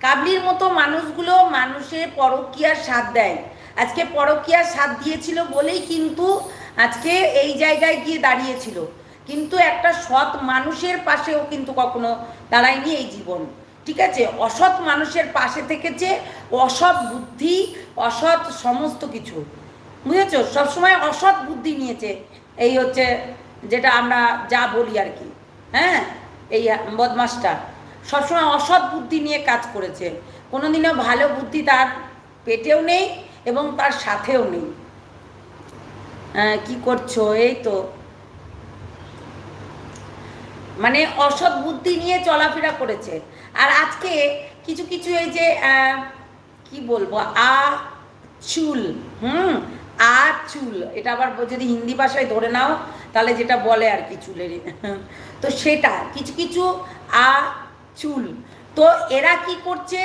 কাবলির মতো মানুষগুলো মানুষের পরকীয়ার স্বাদ দেয়। আজকে পরকীয়ার স্বাদ দিয়েছিল বলেই কিন্তু আজকে এই জায়গায় গিয়ে দাঁড়িয়েছিল। কিন্তু একটা সৎ মানুষের পাশেও কিন্তু কখনো দাঁড়ায়নি এই জীবন। ঠিক আছে? অসৎ মানুষের পাশে থেকেছে অসৎ বুদ্ধি, অসৎ সমস্ত কিছু। বুঝেছ? সবসময় অসৎ বুদ্ধি নিয়েছে। এই হচ্ছে যেটা আমরা যা বলি আর কি। হ্যাঁ? এই বদমাসটা। সবসময় অসৎ বুদ্ধি নিয়ে কাজ করেছে। কোনোদিনও ভালো বুদ্ধি তার পেটেও নেই এবং তার সাথেও নেই। কি করছ? এই তো। মানে অসৎ বুদ্ধি নিয়ে চলাফেরা করেছে। আর আজকে কিছু কিছু এই যে কি বলব? আ চুল, হুম? আ চুল। এটা আবার যদি হিন্দি ভাষায় ধরে নাও, তাহলে যেটা বলে আর কি চুলের তো সেটা, কিছু কিছু আ চুল। তো এরা কি করছে?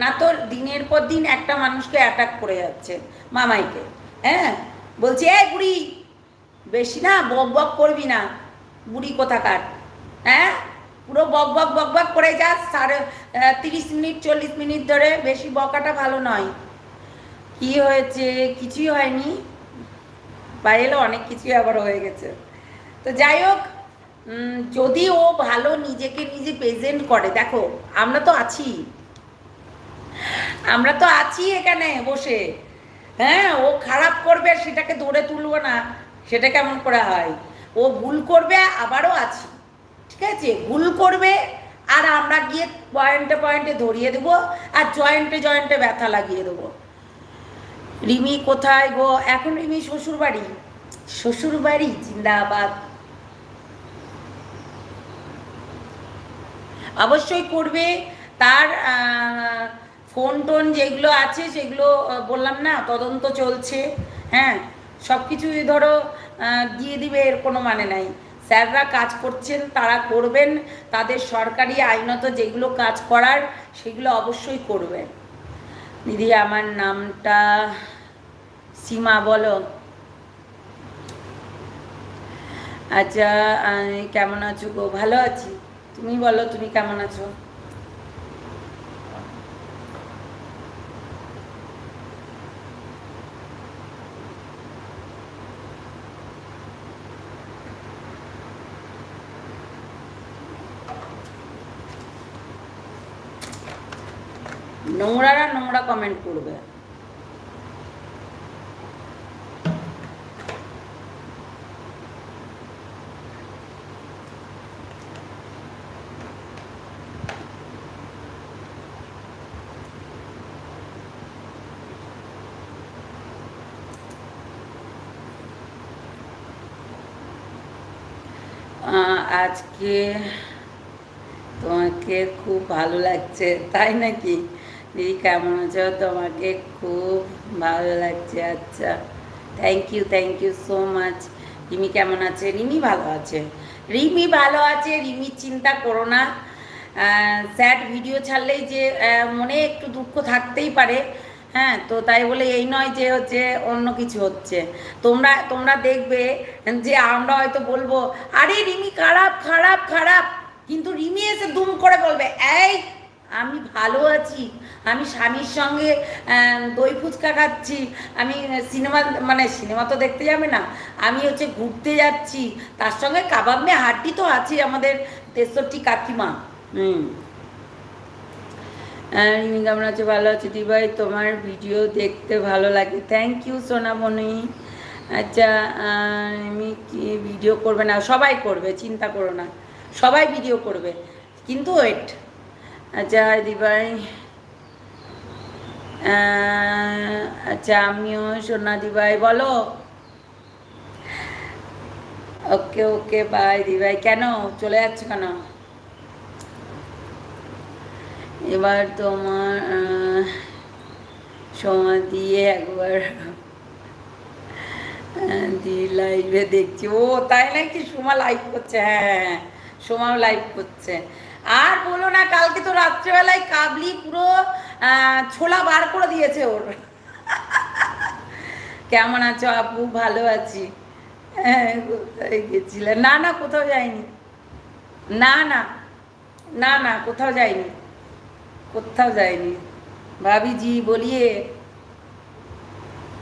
না তো দিনের পর দিন একটা মানুষকে অ্যাটাক করে যাচ্ছে, মামাইকে। হ্যাঁ? বলছে এ বুড়ি, বেশি না বক বক করবি না। বুড়ি কোথাকার? হ্যাঁ? পুরো বক বক বক বক করে যাস সাড়ে তিরিশ মিনিট, চল্লিশ মিনিট ধরে বেশি বকাটা ভালো নয়। কি হয়েছে? কিছুই হয়নি। বাইরে অনেক কিছুই আবার হয়ে গেছে। তো যাই হোক যদি ও ভালো নিজেকে নিজে প্রেজেন্ট করে, দেখো, আমরা তো আছি। আমরা তো আছি এখানে বসে। হ্যাঁ ও খারাপ করবে, সেটাকে ধরে তুলবো না। সেটা কেমন করে হয়? ও ভুল করবে, আবারও আছি। ঠিক আছে? ভুল করবে, আর আমরা গিয়ে পয়েন্টে পয়েন্টে ধরিয়ে দেবো, আর জয়েন্টে জয়েন্টে ব্যথা লাগিয়ে দেবো। রিমি কোথায় গো? এখন রিমি শ্বশুর বাড়ি শ্বশুর বাড়ি জিন্দাবাদ। অবশ্যই করবে। তার ফোন টোন যেগুলো আছে সেগুলো বললাম না, তদন্ত চলছে হ্যাঁ? সব কিছুই ধরো দিয়ে দিবে, এর কোনো মানে নাই। স্যাররা কাজ করছেন, তারা করবেন, তাদের সরকারি আইনত যেগুলো কাজ করার, সেগুলো অবশ্যই করবে। দিদি, আমার নামটা সীমা, বলো। আচ্ছা কেমন আছো গো? ভালো আছি? তুমি বলো তুমি কেমন আছো? নোংরারা নোংরা কমেন্ট করবে। আজকে তোমাকে খুব ভালো লাগছে, তাই নাকি? দিদি, কেমন আছো? তোমাকে খুব ভালো লাগছে আচ্ছা। Thank you thank you so much Rimi কেমন আছে? রিমি ভালো আছে। রিমি ভালো আছে, রিমি চিন্তা করো না। স্যাড ভিডিও ছাড়লেই যে মনে একটু দুঃখ থাকতেই পারে। হ্যাঁ তো তাই বলে এই নয় যে হচ্ছে অন্য কিছু হচ্ছে। তোমরা তোমরা দেখবে যে আমরা হয়তো বলব, আরে রিমি, খারাপ খারাপ খারাপ। কিন্তু রিমি এসে দুম করে বলবে, এই, আমি ভালো আছি। আমি স্বামীর সঙ্গে দই ফুচকা খাচ্ছি। আমি সিনেমা মানে সিনেমা তো দেখতে যাবে না। আমি হচ্ছে ঘুরতে যাচ্ছি। তার সঙ্গে কাবাব মে হাড্ডি তো আছে আমাদের তেষট্টি কাকিমা। হুম। আহ, রিমি কেমন আছে? ভালো আছি? দিভাই তোমার ভিডিও দেখতে ভালো লাগে। থ্যাংক ইউ সোনামণি। আচ্ছা আহ, রিমি কি ভিডিও করবে? না সবাই করবে চিন্তা করো না। সবাই ভিডিও করবে। কিন্তু ওয়েট আচ্ছা দিভাই আচ্ছা আমিও সোনা দিভাই বলো। ওকে ওকে বাই দিভাই কেন? চলে যাচ্ছ কেন? এবার তোমার সময় দিয়ে একবার দিয়ে লাইভে দেখছি। ও, তাই নাকি? সোমা লাইভ করছে হ্যাঁ হ্যাঁ সোমাও লাইভ করছে। আর বলো না, কালকে তো রাত্রেবেলায় কাবলি পুরো ছোলা বার করে দিয়েছে ওর। কেমন আছো আপু? ভালো আছি। হ্যাঁ কোথায় গেছিলে? না না, কোথাও যাইনি। না না না না, কোথাও যাইনি। কোথাও যায়নি। ভাবি জি বলিয়ে